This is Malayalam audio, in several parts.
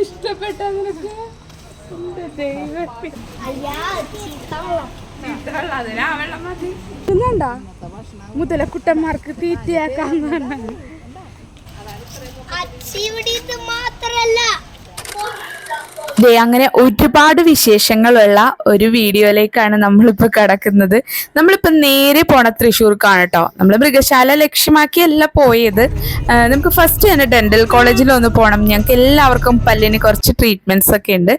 ഇഷ്ടപ്പെട്ട നിനക്ക്? ഇന്നുണ്ടോ മുതലക്കുട്ടന്മാർക്ക് ഇത് മാത്രല്ല. ദേ അങ്ങനെ ഒരുപാട് വിശേഷങ്ങളുള്ള ഒരു വീഡിയോയിലേക്കാണ് നമ്മളിപ്പോൾ കിടക്കുന്നത്. നമ്മളിപ്പോൾ നേരെ പോണ തൃശ്ശൂർക്കാണ് കേട്ടോ നമ്മൾ മൃഗശാല ലക്ഷ്യമാക്കിയല്ല പോയത്. നമുക്ക് ഫസ്റ്റ് തന്നെ ഡെന്റൽ കോളേജിൽ ഒന്ന് പോകണം ഞങ്ങൾക്ക് എല്ലാവർക്കും പല്ലിന് കുറച്ച് ട്രീറ്റ്മെന്റ്സ് ഒക്കെ ഉണ്ട്.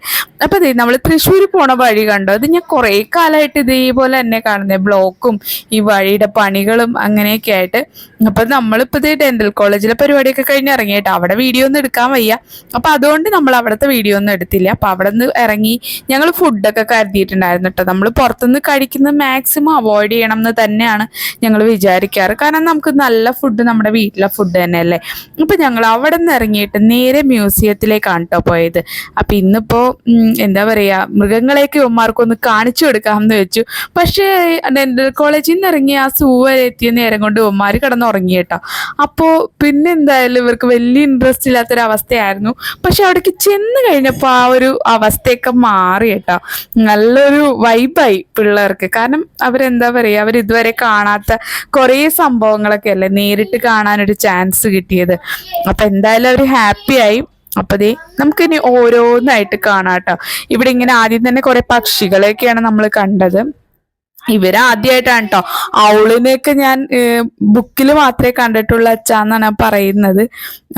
അപ്പോൾ ദേ നമ്മൾ തൃശ്ശൂർ പോണ വഴി കണ്ടോ? ഇത് ഞാൻ കുറേ കാലമായിട്ട് ഇതേപോലെ തന്നെ കാണുന്നത് ബ്ലോക്കും ഈ വഴിയുടെ പണികളും അങ്ങനെയൊക്കെ ആയിട്ട്. അപ്പൊ നമ്മളിപ്പോ ഇത് ഡെന്റൽ കോളേജിലെ പരിപാടിയൊക്കെ കഴിഞ്ഞ് ഇറങ്ങിയിട്ട് അവിടെ വീഡിയോ ഒന്നും എടുക്കാൻ വയ്യ. അപ്പൊ അതുകൊണ്ട് നമ്മൾ അവിടുത്തെ വീഡിയോ ഒന്നും എടുത്തില്ല. അപ്പൊ അവിടെ നിന്ന് ഇറങ്ങി ഞങ്ങൾ ഫുഡൊക്കെ കരുതിയിട്ടുണ്ടായിരുന്നു കേട്ടോ. നമ്മൾ പുറത്തുനിന്ന് കഴിക്കുന്നത് മാക്സിമം അവോയ്ഡ് ചെയ്യണം എന്ന് തന്നെയാണ് ഞങ്ങൾ വിചാരിക്കാറ്. കാരണം നമുക്ക് നല്ല ഫുഡ് നമ്മുടെ വീട്ടിലെ ഫുഡ് തന്നെയല്ലേ. അപ്പൊ ഞങ്ങൾ അവിടെ നിന്ന് ഇറങ്ങിയിട്ട് നേരെ മ്യൂസിയത്തിലേക്കാണ് കേട്ടോ പോയത്. അപ്പോൾ ഇന്നിപ്പോൾ എന്താ പറയുക മൃഗങ്ങളെയൊക്കെ ഉമ്മാർക്കൊന്ന് കാണിച്ചു കൊടുക്കാമെന്ന് വെച്ചു. പക്ഷേ ഡെന്റൽ കോളേജിൽ നിന്ന് ഇറങ്ങി ആ സൂ വരെ എത്തിയ നേരം കൊണ്ട് ഉമ്മാർ കിടന്ന് ഉറങ്ങി കേട്ടോ. അപ്പോൾ പിന്നെ എന്തായാലും ഇവർക്ക് വലിയ ഇൻട്രസ്റ്റ് ഇല്ലാത്തൊരവസ്ഥയായിരുന്നു. പക്ഷെ അവിടേക്ക് ചെന്ന് കഴിഞ്ഞപ്പോൾ ആ ഒരു അവസ്ഥയൊക്കെ മാറി കേട്ടോ. നല്ലൊരു വൈബായി പിള്ളേർക്ക്. കാരണം അവരെന്താ പറയുക അവർ ഇതുവരെ കാണാത്ത കുറേ സംഭവങ്ങളൊക്കെ അല്ലേ നേരിട്ട് കാണാനൊരു ചാൻസ് കിട്ടിയത്. അപ്പം എന്തായാലും അവർ ഹാപ്പിയായി അപ്പൊ ദേ നമുക്കിനി ഓരോന്നായിട്ട് കാണാം കേട്ടോ ഇവിടെ ഇങ്ങനെ ആദ്യം തന്നെ കുറെ പക്ഷികളെയൊക്കെയാണ് നമ്മൾ കണ്ടത്. ഇവരാദ്യമായിട്ടാണ് കേട്ടോ ഔളിനെയൊക്കെ ഞാൻ ബുക്കിൽ മാത്രമേ കണ്ടിട്ടുള്ളൂ അച്ഛാന്നാണ് പറയുന്നത്.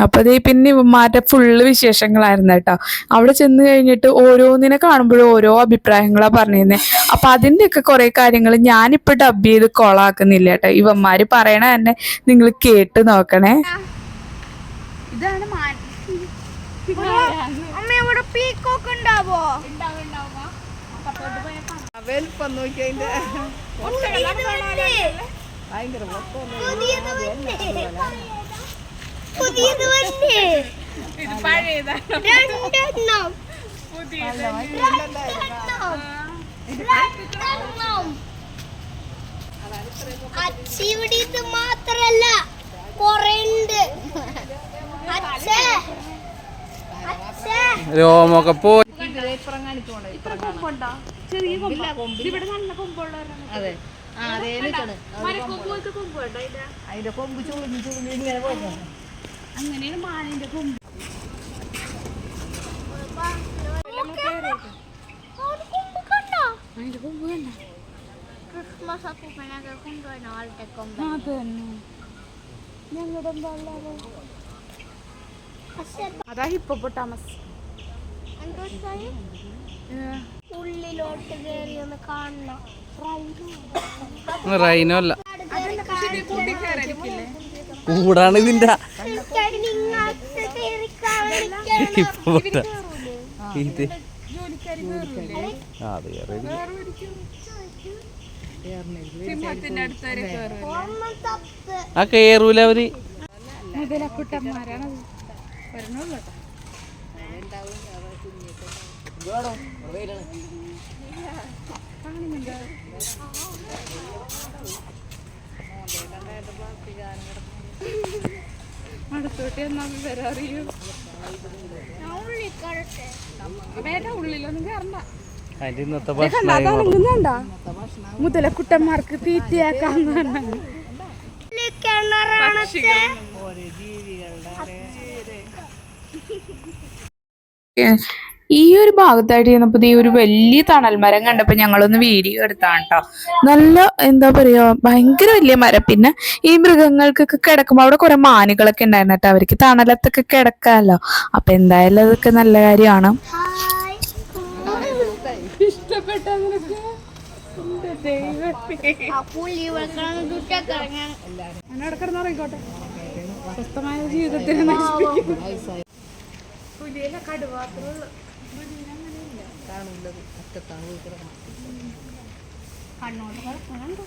അപ്പൊ ദേ പിന്നെ ഇവന്മാരുടെ ഫുള്ള് വിശേഷങ്ങളായിരുന്നു കേട്ടോ അവിടെ ചെന്ന് കഴിഞ്ഞിട്ട് ഓരോന്നിനെ കാണുമ്പോഴും ഓരോ അഭിപ്രായങ്ങളാണ് പറഞ്ഞിരുന്നത് അപ്പൊ അതിന്റെയൊക്കെ കുറെ കാര്യങ്ങൾ ഞാനിപ്പോ ഡബ് ചെയ്ത് കൊളാക്കുന്നില്ല കേട്ടോ ഇവന്മാര് പറയണ തന്നെ നിങ്ങൾ കേട്ട് നോക്കണേ. ഇതാണ് അമ്മ ഇവിടെ പീക്കോക്ക് ഉണ്ടാവോ? വലിപ്പം നോക്കി അതിന്റെ ഭയങ്കര പുതിയത് വന്നേ പുതിയത് വന്നേ ഇത് പഴയതാണ് രണ്ടെണ്ണം. പുതിയത് രണ്ടെണ്ണം. അച്ചിവിടെ ഇത് മാത്രല്ല കൊറേ ഉണ്ട് അച്ഛേ അച്ഛേ രോമൊക്കെ പോയി ചെറിയ കൊമ്പ് ഇവിടെ നല്ല കൊമ്പുള്ളവരാണ് അതെ ആ അതേ നിൽക്കണ് മരക്കൊമ്പ് പോലത്തെ കൊമ്പ് പോയി അതിന്റെ? അതിന്റെ കൊമ്പ് ചുളിഞ്ഞ് ചുളിഞ്ഞ് ഇങ്ങനെ പോകുന്നു അങ്ങനെയാണ് മാനിന്റെ കൊമ്പ്. അവിടെ കൊമ്പ് കണ്ടോ അതിന്റെ കൊമ്പ് കണ്ട? ക്രിസ്മസ് അപ്പൂപ്പനൊക്കെ കൊണ്ടുപോയി ആളുടെ കൊമ്പ്. അത് തന്നെ ഞങ്ങളുടെ പക്ഷെ അതാ ഹിപ്പോപ്പൊട്ടാമസ്. എന്തോ കാണണം റൈനോ അല്ല. കൂടാണ് ഇതിന്റെ. ആ, കേറൂല അവർ. മുതലക്കുട്ടന്മാരാണ് വരണുള്ളൂ കേട്ടോ. അടുത്തോട്ട് എന്നാ വിവരം അറിയൂ? ഉള്ളിലൊന്നും കയറണ്ട മുതലക്കുട്ടന്മാർക്ക് ഉള്ളിൽ കിണറാണ് ഈ ഒരു ഭാഗത്തായിട്ട് ചെന്നപ്പോൾ ഈ ഒരു വലിയ തണൽ മരം കണ്ടപ്പോൾ ഞങ്ങളൊന്ന് വീഡിയോ എടുത്താണ് കേട്ടോ നല്ല എന്താ പറയാ ഭയങ്കര വലിയ മരം. പിന്നെ ഈ മൃഗങ്ങൾക്കൊക്കെ കിടക്കുമ്പോൾ അവിടെ കുറെ മാനുകളൊക്കെ ഉണ്ടായിരുന്നു കേട്ടോ. അവർക്ക് തണലത്തൊക്കെ കിടക്കാമല്ലോ അപ്പൊ എന്തായാലും അതൊക്കെ നല്ല കാര്യമാണ്. ജീവിതത്തിൽ ഇഷ്ടപ്പെട്ട ദൈവമേ. ആ അറ്റത്താണ് കടുവാത്രമുള്ളു കണ്ണോട് കിടക്കുന്നുണ്ട്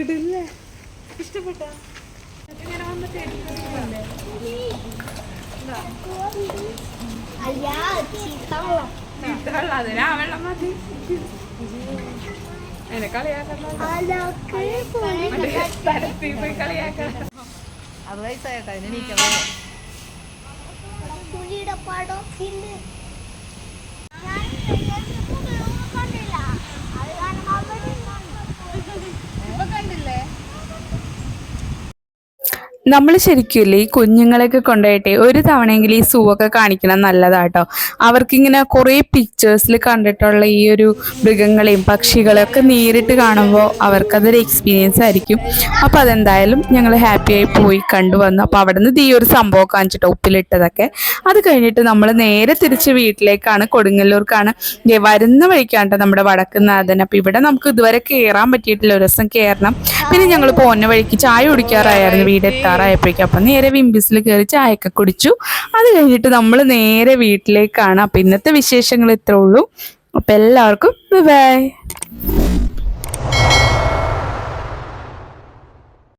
ഇടില്ലേ? ഇഷ്ടപ്പെട്ട? ഇങ്ങനെ വന്നിട്ട് മതി. എന്നെ പോയി. കളിയാക്കണം അത് വയസ്സായിട്ടോ അതിന് നീക്കാൻ പുലിയുടെ പടമൊക്കെ ഉണ്ട് ഞാൻ ഇതിനകത്ത് കണ്ടില്ല അത് കാരണം അവിടെ കണ്ടില്ലേ നമ്മൾ ശരിക്കും ഈ കുഞ്ഞുങ്ങളെയൊക്കെ കൊണ്ടുപോയിട്ടെ ഒരു തവണയെങ്കിലും ഈ സൂ ഒക്കെ കാണിക്കണം നല്ലതാട്ടോ. അവർക്കിങ്ങനെ കുറേ പിക്ചേഴ്സിൽ കണ്ടിട്ടുള്ള ഈ ഒരു മൃഗങ്ങളെയും പക്ഷികളെയൊക്കെ നേരിട്ട് കാണുമ്പോൾ അവർക്കതൊരു എക്സ്പീരിയൻസ് ആയിരിക്കും. അപ്പോൾ അതെന്തായാലും ഞങ്ങൾ ഹാപ്പിയായി പോയി കണ്ടു വന്നു. അപ്പോൾ അവിടെ നിന്ന് ഈ ഒരു സംഭവം കാണിച്ചിട്ട് ഉപ്പിലിട്ടതൊക്കെ. അത് കഴിഞ്ഞിട്ട് നമ്മൾ നേരെ തിരിച്ച് വീട്ടിലേക്കാണ് കൊടുങ്ങല്ലൂർക്കാണ്. വരുന്ന വഴിക്കാണ് നമ്മുടെ വടക്കുന്നാഥൻ അപ്പോൾ ഇവിടെ നമുക്ക് ഇതുവരെ കയറാൻ പറ്റിയിട്ടില്ല. ഒരു ദിവസം കയറണം പിന്നെ ഞങ്ങൾ പോകുന്ന വഴിക്ക് ചായ കുടിക്കാറായിരുന്നു വീട് എത്താറായപ്പോഴേക്കും അപ്പം നേരെ വിംബിസിൽ കയറി ചായയൊക്കെ കുടിച്ചു. അത് കഴിഞ്ഞിട്ട് നമ്മൾ നേരെ വീട്ടിലേക്കാണ്. അപ്പം ഇന്നത്തെ വിശേഷങ്ങൾ ഇത്രേ ഉള്ളൂ. അപ്പം എല്ലാവർക്കും ബൈ